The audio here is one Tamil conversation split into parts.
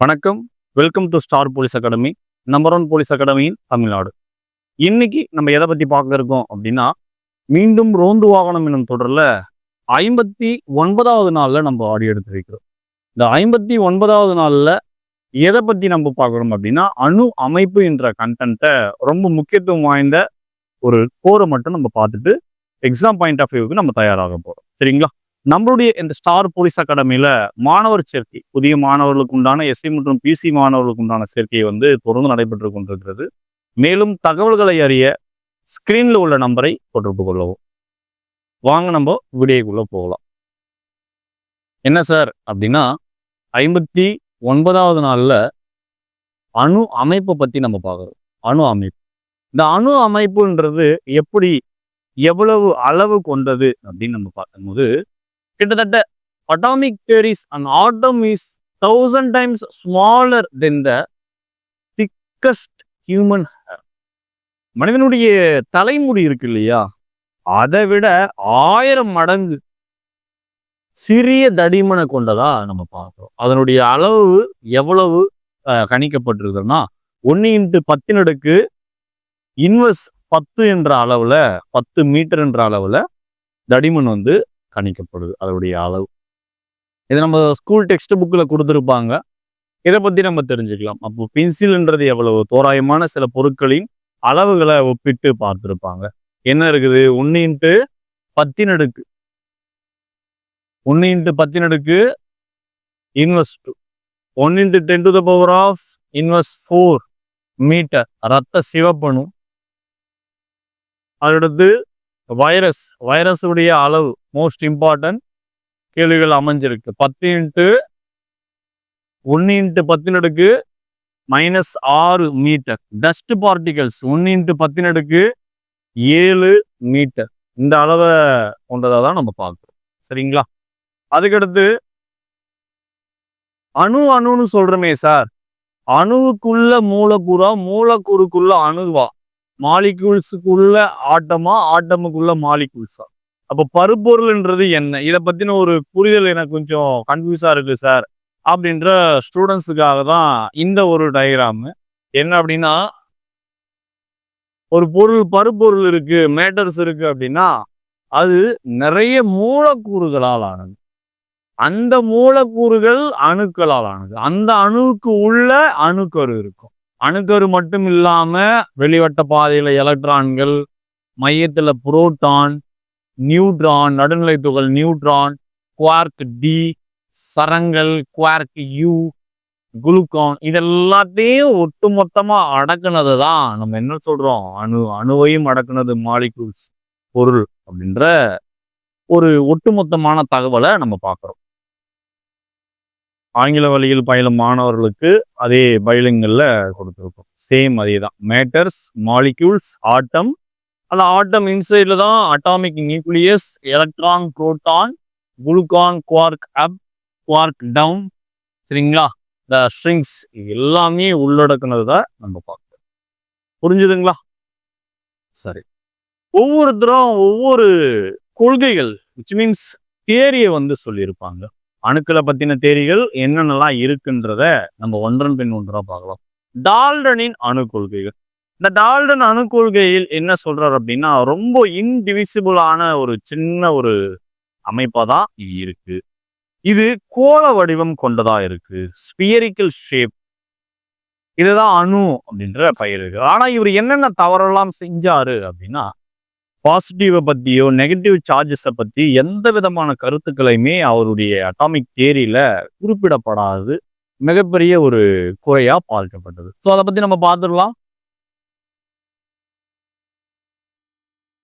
வணக்கம். Welcome to star police academy number one police அகாடமியின் Tamil Nadu. இன்னைக்கு நம்ம எதை பற்றி பார்க்க இருக்கோம் அப்படின்னா மீண்டும் ரோந்து வாகனம் என்னும் தொடரில் ஐம்பத்தி ஒன்பதாவது நாளில் நம்ம ஆடி எடுத்து வைக்கிறோம். இந்த ஐம்பத்தி ஒன்பதாவது நாளில் எதை பற்றி நம்ம பார்க்குறோம் அப்படின்னா அணு அமைப்பு என்ற கண்டென்ட்டை ரொம்ப முக்கியத்துவம் வாய்ந்த ஒரு கோரை மட்டும் நம்ம பார்த்துட்டு எக்ஸாம் பாயிண்ட் ஆஃப் வியூவுக்கு நம்ம தயாராக போகிறோம் சரிங்களா? நம்மளுடைய இந்த ஸ்டார் போலீஸ் அகாடமியில மாணவர் சேர்க்கை புதிய மாணவர்களுக்கு உண்டான எஸ்சி மற்றும் பிசி மாணவர்களுக்கு உண்டான சேர்க்கை வந்து தொடர்ந்து நடைபெற்று கொண்டிருக்கிறது. மேலும் தகவல்களை அறிய ஸ்கிரீன்ல உள்ள நம்பரை தொடர்பு கொள்ளவும். வாங்க நம்ம வீடியோக்குள்ள போகலாம். என்ன சார் அப்படின்னா ஐம்பத்தி ஒன்பதாவது நாள்ல அணு அமைப்பை பத்தி நம்ம பார்க்குறோம். அணு அமைப்பு. இந்த அணு அமைப்புன்றது எப்படி எவ்வளவு அளவு கொண்டது அப்படின்னு நம்ம பார்க்கும்போது கிட்டத்தட்ட atomic theories an atom is thousand times smaller than the thickest human மனிதனுடைய தலைமுடி இருக்கு இல்லையா? அதை விட ஆயிரம் மடங்கு சிறிய தடிமனை கொண்டதா நம்ம பார்க்குறோம். அதனுடைய அளவு எவ்வளவு கணிக்கப்பட்டிருக்குன்னா கணிக்கப்பட்டிருக்குதுன்னா ஒன்று இன்ட்டு பத்தினடுக்கு இன்வெஸ்ட் பத்து என்ற அளவுல பத்து மீட்டர் என்ற அளவுல தடிமன் வந்து கணிக்கப்படுது அதனுடைய அளவு. இது நம்ம ஸ்கூல் டெக்ஸ்ட் புக்கில் கொடுத்துருப்பாங்க. இதை பற்றி நம்ம தெரிஞ்சுக்கலாம். அப்போ பென்சில்ன்றது எவ்வளவு? தோராயமான சில பொருட்களின் அளவுகளை ஒப்பிட்டு பார்த்துருப்பாங்க. என்ன இருக்குது? ஒன்று இன்ட்டு பத்தினடுக்கு ஒன்று into பத்தினடுக்கு invest two one into ten to the power of invest four metre ரத்த சிவப்பணும் அதடுத்து வைரஸ் வைரஸுடைய அளவு மோஸ்ட் இம்பார்ட்டன்ட் கேள்விகள் அமைஞ்சிருக்கு. பத்து இன்ட்டு ஒன்று இன்ட்டு பத்தினடுக்கு மைனஸ் ஆறு மீட்டர் டஸ்ட் பார்ட்டிகல்ஸ் ஒன்று இன்ட்டு பத்தினடுக்கு ஏழு மீட்டர் இந்த அளவை கொண்டதாக தான் நம்ம பார்க்குறோம். சரிங்களா? அதுக்கடுத்து அணு அணுன்னு சொல்கிறோமே சார் அணுவுக்குள்ள மூலக்கூறா மூலக்கூறுக்குள்ள அணுவா. மாலிகூல்ஸுக்குள்ள ஆட்டமா ஆட்டமுக்குள்ள மாலிகூல்ஸா அப்போ பருப்பொருள்ன்றது என்ன? இதை பத்தின ஒரு புரிதல் எனக்கு கொஞ்சம் கன்ஃபியூஸா இருக்கு சார் அப்படின்ற ஸ்டூடெண்ட்ஸுக்காக தான் இந்த ஒரு டயக்ராமு என்ன அப்படின்னா ஒரு பொருள் பருப்பொருள் இருக்கு மேட்டர்ஸ் இருக்கு அப்படின்னா அது நிறைய மூலக்கூறுகளால் ஆனது. அந்த மூலக்கூறுகள் அணுக்களால் ஆனது. அந்த அணுவுக்கு உள்ள அணுக்கரு இருக்கும். அணுக்கரு மட்டும் இல்லாம வெளிவட்ட பாதையில எலக்ட்ரான்கள் மையத்துல புரோட்டான் நியூட்ரான் நடுநிலை துகள் நியூட்ரான் குவார்க் டி சரங்கள் குவார்க் யூ குளுக்கான் இதெல்லாத்தையும் ஒட்டுமொத்தமா அடக்குனது தான் நம்ம என்ன சொல்றோம்? அணு அணுவையும் அடக்குனது மாலிகூல்ஸ் பொருள் அப்படின்ற ஒரு ஒட்டுமொத்தமான தகவலை நம்ம பார்க்குறோம். ஆங்கில வழியில் பயிலும் மாணவர்களுக்கு அதே பயிலுங்களில் கொடுத்துருக்கோம். சேம் அதே தான் மேட்டர்ஸ் மாலிக்யூல்ஸ் ஆட்டம் அந்த ஆட்டம் இன்சைடில் தான் atomic nucleus electron proton gluon quark up quark down சரிங்களா? இந்த ஸ்ட்ரிங்ஸ் எல்லாமே உள்ளடக்குனது தான் நம்ம பார்க்குறோம். புரிஞ்சுதுங்களா? சரி. ஒவ்வொருத்தரும் ஒவ்வொரு கொள்கைகள் விச் மீன்ஸ் தியரியை வந்து சொல்லியிருப்பாங்க. அணுக்களை பத்தின தேரிகள் என்னென்னலாம் இருக்குன்றத நம்ம ஒன்றன் பின் ஒன்றா பார்க்கலாம். டால்டனின் அணு கொள்கைகள். இந்த டால்டன் அணு கொள்கையில் என்ன சொல்றாரு அப்படின்னா ரொம்ப இன்டிவிசிபிளான ஒரு சின்ன ஒரு அமைப்பா தான் இருக்கு. இது கோள வடிவம் கொண்டதா இருக்கு. ஸ்பியரிக்கல் ஷேப் இதுதான் அணு அப்படின்ற பயிர் இருக்கு. ஆனா இவர் என்னென்ன தவறெல்லாம் செஞ்சாரு அப்படின்னா பாசிட்டிவை பற்றியோ நெகட்டிவ் சார்ஜஸை பற்றி எந்த விதமான கருத்துக்களையுமே அவருடைய அட்டாமிக் தேரியில் குறிப்பிடப்படாதது. மிகப்பெரிய ஒரு குறையாக பார்க்கப்பட்டது. ஸோ அதை பற்றி நம்ம பார்த்துடலாம்.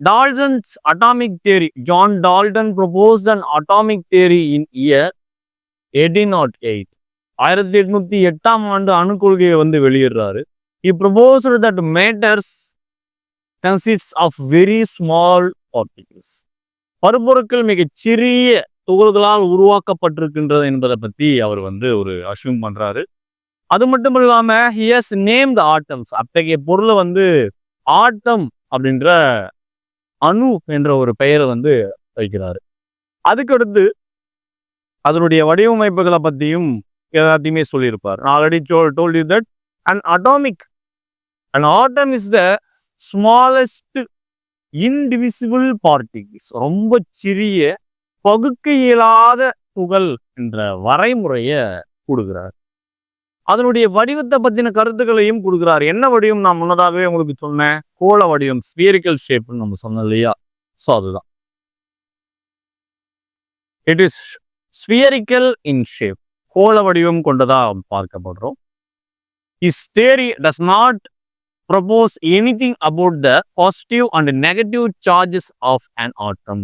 Dalton's atomic theory John Dalton propose an atomic theory in year eighteen naught eight ஆயிரத்தி எட்நூத்தி எட்டாம் ஆண்டு அணுக்கொள்கையை வந்து வெளியிடுறாரு. He proposed that matters consist of very small particles பருப்பொருட்கள் மிகச் சிறிய துகள்களால் உருவாக்கப்பட்டிருக்கின்றது என்பதை பற்றி அவர் வந்து ஒரு அஷ்யூம் பண்ணுறாரு அது மட்டும் இல்லாமல் ஹியஸ் நேம் த ஆட்டம்ஸ் அத்தகைய பொருளை வந்து ஆட்டம் அப்படின்ற அணு என்ற ஒரு பெயரை வந்து வைக்கிறாரு. அதுக்கடுத்து அதனுடைய வடிவமைப்புகளை பற்றியும் எல்லாத்தையுமே சொல்லியிருப்பார். நான் already told you that and atomic an atom is the smallest indivisible particles ரொம்ப சிறிய பகுக்க இயலாத துகள் என்ற வரைமுறையை கொடுக்குறார். அதனுடைய வடிவத்தை பத்தின கருத்துக்களையும் கொடுக்குறார். என்ன வடிவம்? நான் முன்னதாகவே உங்களுக்கு சொன்னேன். கோள வடிவம் ஸ்பியரிக்கல் ஷேப்னு நம்ம சொன்னோம் இல்லையா? ஸோ அதுதான். It is spherical in shape கோள வடிவம் கொண்டதா பார்க்கப்படுறோம். Is theory does not propose anything about the positive and negative charges of an atom.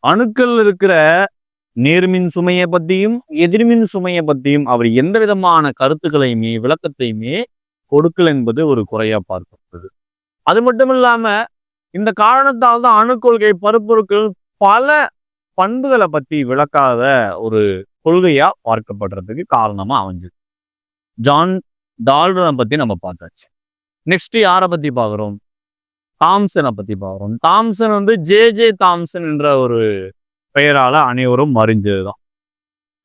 அணுக்கள் இருக்கிற நேர்மின் சுமையை பத்தியும் எதிர்மின் சுமையை பத்தியும் அவர் எந்த விதமான கருத்துக்களையுமே விளக்கத்தையுமே கொடுக்கல் என்பது ஒரு குறையா பார்க்கப்படுது. அது மட்டும் இல்லாம இந்த காரணத்தால் தான் அணுக்கொள்கை பருப்பொருட்கள் பல பண்புகளை பத்தி விளக்காத ஒரு கொள்கையா பார்க்கப்படுறதுக்கு காரணமா அமைஞ்சது. ஜான் டால்டனை பத்தி நம்ம பார்த்தாச்சு. நெக்ஸ்ட் யாரை பத்தி பார்க்குறோம் தாம்சனை பத்தி பார்க்குறோம் தாம்சன் வந்து ஜே ஜே தாம்சன் என்ற ஒரு பெயரால அனைவரும் அறிஞ்சதுதான்.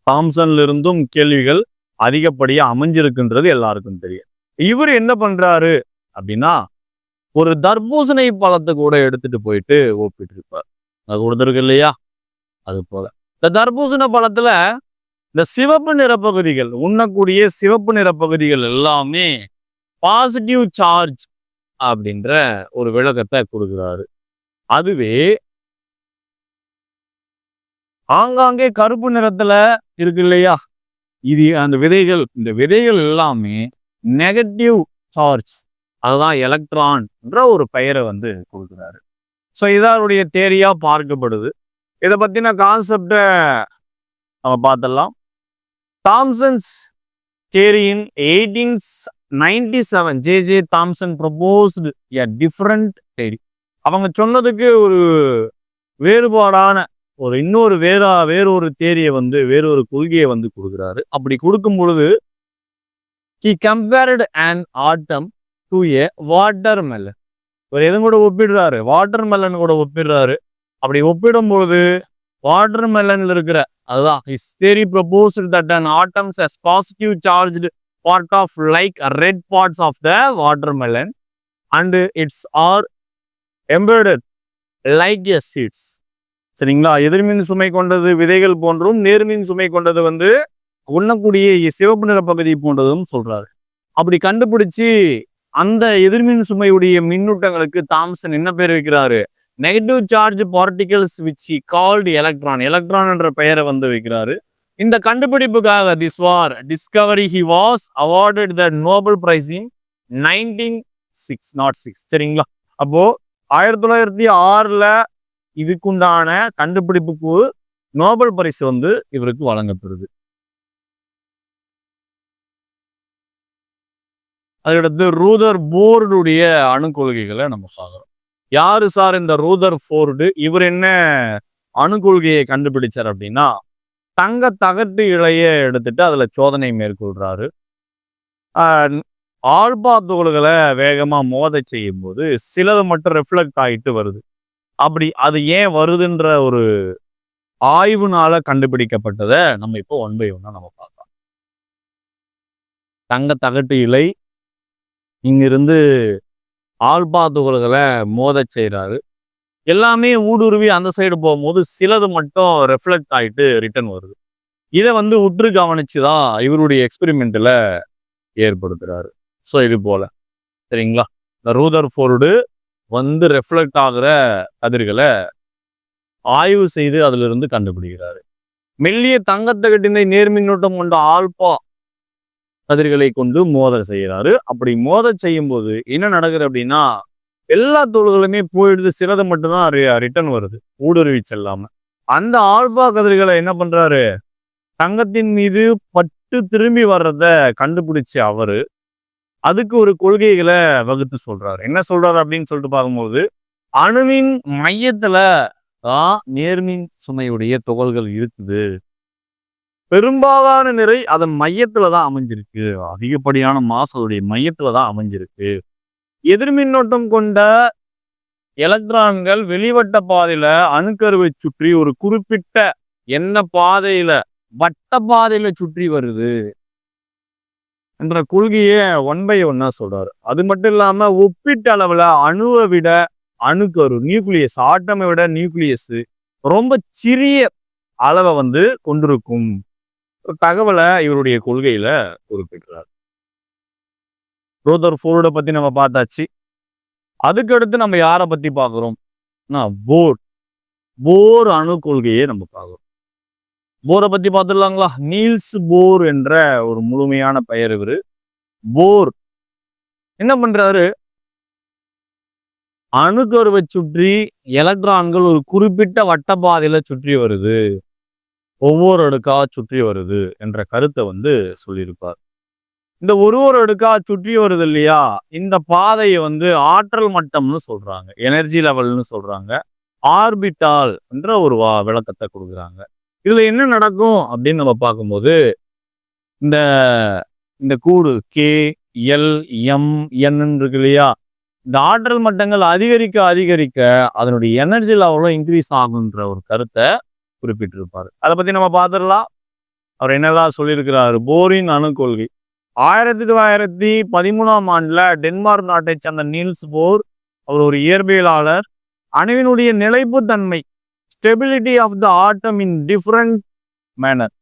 தாம்சன்ல இருந்தும் கேள்விகள் அதிகப்படியாக அமைஞ்சிருக்குன்றது எல்லாருக்கும் தெரியும். இவர் என்ன பண்றாரு அப்படின்னா ஒரு தர்பூசணி பழத்தை கூட எடுத்துட்டு போயிட்டு ஒப்பிட்டு இருப்பார் அது கொடுத்துருக்கு இல்லையா? அது போல. இந்த தர்பூசண பழத்துல இந்த சிவப்பு நிற பகுதிகள் உண்ணக்கூடிய சிவப்பு நிற பகுதிகள் எல்லாமே பாசிட்டிவ் சார்ஜ் அப்படின்ற ஒரு விளக்கத்தை கொடுக்குறாரு. அதுவே ஆங்காங்கே கருப்பு நிறத்துல இருக்கு இல்லையா? இது அந்த விதைகள் இந்த விதைகள் எல்லாமே நெகட்டிவ் சார்ஜ் அதுதான் எலக்ட்ரான்ன்ற ஒரு பெயரை வந்து கொடுக்குறாரு. ஸோ இதனுடைய தேரியா பார்க்கப்படுது. இதை பத்தின கான்செப்டை நம்ம பார்த்தலாம் Thomson's தேரியின் eighteens ninety seven J J Thomson proposed a different theory அவங்க சொன்னதுக்கு ஒரு வேறுபாடான ஒரு இன்னொரு வேறா வேறொரு தேரியை வந்து வேறொரு கொள்கையை வந்து கொடுக்குறாரு. அப்படி கொடுக்கும் பொழுது he compared an atom to a watermelon இவர் எதுவும் கூட ஒப்பிடுறாரு. வாட்டர் மெலன் கூட ஒப்பிடுறாரு. அப்படி ஒப்பிடும் பொழுது வாட்டர் மெலன்ல இருக்கிற அதுதான் is theory proposed that an atoms as positive charge part of like red parts of the watermelon and its are embedded like a seeds சரிங்களா எதிர்மின் சுமை கொண்டது விதைகள் போன்றும் நேர்மின் சுமை கொண்டது வந்து உண்ணக்கூடிய சிவப்பு நிற பகுதி போன்றதும் சொல்றாரு. அப்படி கண்டுபிடிச்சு அந்த எதிர்மின் சுமையுடைய மின்னூட்டங்களுக்கு தாம்சன் என்ன பேர் வைக்கிறாரு? Negative charge particles which he called electron electron என்ற பெயரை வந்து வைக்கிறாரு. இந்த கண்டுபிடிப்புக்காக this war discovery he was awarded the Nobel prize in nineteen six naught six சரிங்களா? அப்போ ஆயிரத்தி தொள்ளாயிரத்தி ஆறில் இதுக்குண்டான கண்டுபிடிப்புக்கு நோபல் பரிசு வந்து இவருக்கு வழங்கப்படுது. அதுக்கடுத்து ரூதர் போர்டுடைய அணுக்கொள்கைகளை நம்ம பார்க்குறோம். யாரு சார் இந்த ரூதர் ஃபோர்டு? இவர் என்ன அணுகொள்கையை கண்டுபிடிச்சார் அப்படின்னா தங்க தகட்டு இழைய எடுத்துட்டு அதுல சோதனை மேற்கொள்றாரு. ஆஹ் ஆல்பா துகள்களை வேகமா மோத செய்யும் போது சிலது மட்டும் ரிஃப்ளெக்ட் ஆகிட்டு வருது. அப்படி அது ஏன் வருதுன்ற ஒரு ஆய்வுனால கண்டுபிடிக்கப்பட்டதை நம்ம இப்போ ஒன் பை ஒன்னா நம்ம பார்க்கலாம். தங்க தகட்டு இலை இங்கிருந்து ஆல்பா துகள்களை மோதச் எல்லாமே ஊடுருவி அந்த சைடு போகும்போது சிலது மட்டும் ரெஃப்ளெக்ட் ஆகிட்டு ரிட்டர்ன் வருது. இதை வந்து உற்று கவனித்து தான் இவருடைய எக்ஸ்பெரிமெண்ட்டில் ஏற்படுத்துகிறாரு ஸோ இது போல். சரிங்களா? இந்த ரூதர் ஃபோர்டு வந்து ரெஃப்ளெக்ட் ஆகிற கதிர்களை ஆய்வு செய்து அதிலிருந்து கண்டுபிடிக்கிறாரு. மெல்லிய தங்கத்தை தங்கத்தகட்டினை நேர்மின்னோட்டம் கொண்ட ஆல்பா கதிர்களை கொண்டு மோத செய்கிறாரு. அப்படி மோத செய்யும் போது என்ன நடக்குது அப்படின்னா எல்லா தோள்களுமே போயிடுது. சிலது மட்டும்தான் ரிட்டர்ன் வருது. ஊடுருவி செல்லாம. அந்த ஆல்பா கதிர்களை என்ன பண்றாரு? தங்கத்தின் மீது பட்டு திரும்பி வர்றத கண்டுபிடிச்ச அவரு அதுக்கு ஒரு கொள்கைகளை வகுத்து சொல்றாரு. என்ன சொல்றாரு அப்படின்னு சொல்லிட்டு பார்க்கும்போது அணுவின் மையத்துல தான் நேர்மின் சுமையுடைய துகள்கள் இருக்குது. பெரும்பாலான நிறை அதன் மையத்துல தான் அமைஞ்சிருக்கு. அதிகப்படியான மாசு அதோடைய மையத்துல தான் அமைஞ்சிருக்கு. எதிர்மின்னோட்டம் கொண்ட எலக்ட்ரான்கள் வெளிவட்ட பாதையில அணுக்கருவை சுற்றி ஒரு குறிப்பிட்ட என்ன பாதையில வட்ட பாதையில சுற்றி வருது என்ற கொள்கையை ஒன் பை ஒன்னா சொல்றாரு. அது மட்டும் இல்லாம ஒப்பீட்டு அளவுல அணுவை விட அணுக்கரு நியூக்ளியஸ் ஆட்டமை விட நியூக்ளியஸ் ரொம்ப சிறிய அளவை வந்து கொண்டிருக்கும். தகவலை இவருடைய கொள்கையில குறிப்பிடுறார். ரோதர் ஃபோர்டை பத்தி நம்ம பார்த்தாச்சு. அதுக்கடுத்து நம்ம யாரை பத்தி பார்க்குறோம்? போர். போர் அணு கொள்கையை நம்ம பார்க்குறோம். போரை பத்தி பார்த்துடலாங்களா? நீல்ஸ் போர் என்ற ஒரு முழுமையான பெயர் இவரு. போர். என்ன பண்றாரு? அணுக்கருவை சுற்றி எலக்ட்ரான்கள் ஒரு குறிப்பிட்ட வட்டப்பாதையில சுற்றி வருது. ஒவ்வொரு அடுக்கா சுற்றி வருது என்ற கருத்தை வந்து சொல்லியிருப்பார். இந்த ஒரு ஒரு அடுக்கா சுற்றி வருது இல்லையா? இந்த பாதையை வந்து ஆற்றல் மட்டம்னு சொல்றாங்க. எனர்ஜி லெவல்னு சொல்றாங்க. ஆர்பிட்டால் என்ற ஒரு வா விளக்கத்தை கொடுக்குறாங்க. இதுல என்ன நடக்கும் அப்படின்னு நம்ம பார்க்கும்போது இந்த இந்த கூடு கே எல் எம் என் இருக்கு இல்லையா? இந்த ஆற்றல் மட்டங்கள் அதிகரிக்க அதிகரிக்க அதனுடைய எனர்ஜி லெவலும் இன்க்ரீஸ் ஆகுன்ற ஒரு கருத்தை குறிப்பிட்டிருப்பார். அதை பற்றி நம்ம பார்த்துடலாம். அவர் என்னதான் சொல்லியிருக்கிறாரு? போரின் அணு கொள்கை. ஆயிரத்தி தொள்ளாயிரத்தி பதிமூணாம் ஆண்டில் டென்மார்க் நாட்டை சேர்ந்த நீல்ஸ் போர் அவர் ஒரு இயற்பியலாளர். அணுவினுடைய நிலைப்புத்தன்மை stability of the atom in different manner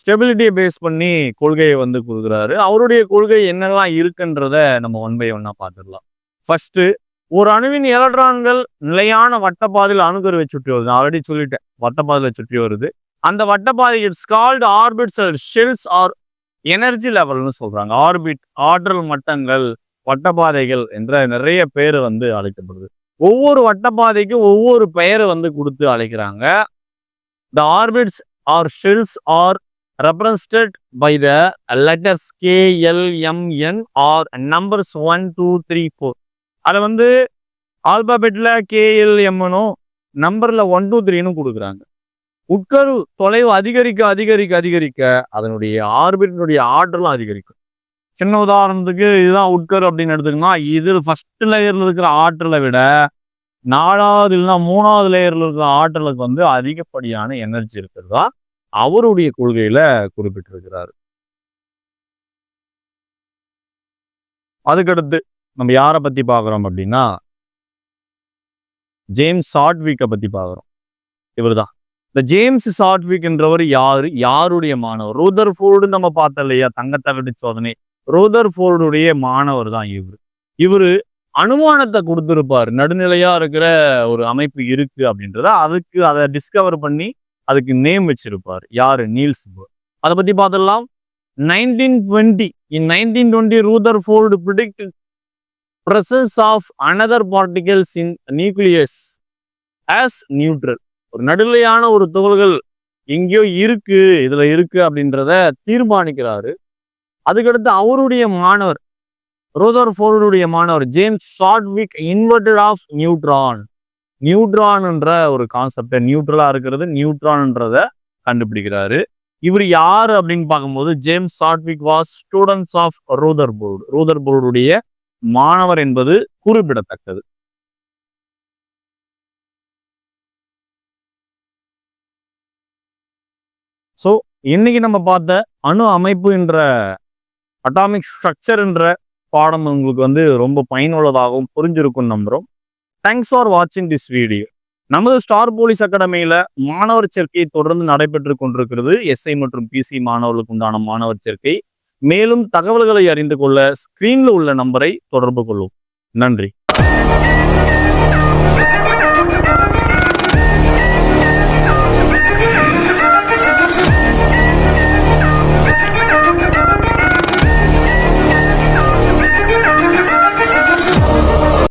ஸ்டெபிலிட்டியை base பண்ணி கொள்கையை வந்து கொடுக்குறாரு. அவருடைய கொள்கை என்னெல்லாம் இருக்குன்றத நம்ம ஒன் பை ஒன்னா பார்த்துடலாம். ஃபர்ஸ்ட் ஒரு அணுவின் எலக்ட்ரான்கள் நிலையான வட்டப்பாதையில் அணுகருவை சுற்றி வருது நான் ஆல்ரெடி சொல்லிட்டேன். வட்டப்பாதையில் சுற்றி வருது. அந்த வட்டப்பாதை it's called orbits shells or energy லெவல்னு சொல்கிறாங்க ஆர்பிட் ஆற்றல் மட்டங்கள் வட்டப்பாதைகள் என்ற நிறைய பேர் வந்து அழைக்கப்படுது. ஒவ்வொரு வட்டப்பாதைக்கும் ஒவ்வொரு பெயரை வந்து கொடுத்து அழைக்கிறாங்க. The orbits or shells or represented by the letters K, L, M, N or numbers one two three four அதை வந்து ஆல்பாபெட்டில் கேஎல்எம்னும் நம்பரில் ஒன் டூ த்ரீன்னு கொடுக்குறாங்க. உட்கரு தொலைவு அதிகரிக்க அதிகரிக்க அதிகரிக்க அதனுடைய ஆர்பிட்டினுடைய ஆற்றலும் அதிகரிக்கும். சின்ன உதாரணத்துக்கு இதுதான் உட்கரு அப்படின்னு எடுத்துக்கோங்கன்னா இது ஃபர்ஸ்ட் லேயரில் இருக்கிற ஆற்றலை விட நாலாவது இல்லைன்னா மூணாவது லேயரில் இருக்கிற ஆற்றலுக்கு வந்து அதிகப்படியான எனர்ஜி இருக்கிறதா அவருடைய கொள்கையில குறிப்பிட்டிருக்கிறார். அதுக்கடுத்து நம்ம யாரை பத்தி பார்க்குறோம் அப்படின்னா ஜேம்ஸ் சாட்விக்கை பத்தி பார்க்குறோம். இவர் தான் இந்த ஜேம்ஸ் சாட்விக்ன்றவர் யாரு? யாருடைய மாணவர்? ரூதர் ஃபோர்டு நம்ம பார்த்தோம் இல்லையா? தங்கத்தகட்டு சோதனை. ரூதர் ஃபோர்டுடைய மாணவர் தான் இவர். இவரு அனுமானத்தை கொடுத்துருப்பார். நடுநிலையா இருக்கிற ஒரு அமைப்பு இருக்கு அப்படின்றத அதுக்கு அதை டிஸ்கவர் பண்ணி அதுக்கு நேம் வச்சிருப்பார். யாரு? நீல்ஸ் போர் அதை பத்தி பார்த்துடலாம். Nineteen twenty in nineteen twenty Rutherford predict presence of another particles in nucleus as neutral ஒரு நடுநிலையான ஒரு துகள்கள் எங்கேயோ இருக்கு இதுல இருக்கு அப்படின்றத தீர்மானிக்கிறாரு. அதுக்கடுத்து அவருடைய மாணவர் ரோதர் ஃபோர்டுடைய மாணவர் James Chadwick invented of neutron நியூட்ரான்ன்ற ஒரு கான்செப்டை நியூட்ரலாக இருக்கிறது நியூட்ரான்ன்றத கண்டுபிடிக்கிறாரு. இவர் யார் அப்படின்னு பார்க்கும்போது James Chadwick was students of Rutherford ரோதர் போர்டுடைய மாணவர் என்பது குறிப்பிடத்தக்கது. ஸோ இன்னைக்கு நம்ம பார்த்த அணு அமைப்பு என்ற அட்டாமிக் ஸ்ட்ரக்சர் என்ற பாடம் உங்களுக்கு வந்து ரொம்ப பயனுள்ளதாகவும் புரிஞ்சிருக்கும் நம்புறோம். தேங்க்ஸ் ஃபார் வாட்சிங் திஸ் வீடியோ நமது ஸ்டார் போலீஸ் அகாடமியில மாணவர் சேர்க்கை தொடர்ந்து நடைபெற்று கொண்டிருக்கிறது. எஸ்ஐ மற்றும் பிசி மாணவர்களுக்கு உண்டான மாணவர் சேர்க்கை. மேலும் தகவல்களை அறிந்து கொள்ள ஸ்கிரீன்ல உள்ள நம்பரை தொடர்பு கொள்ளும். நன்றி.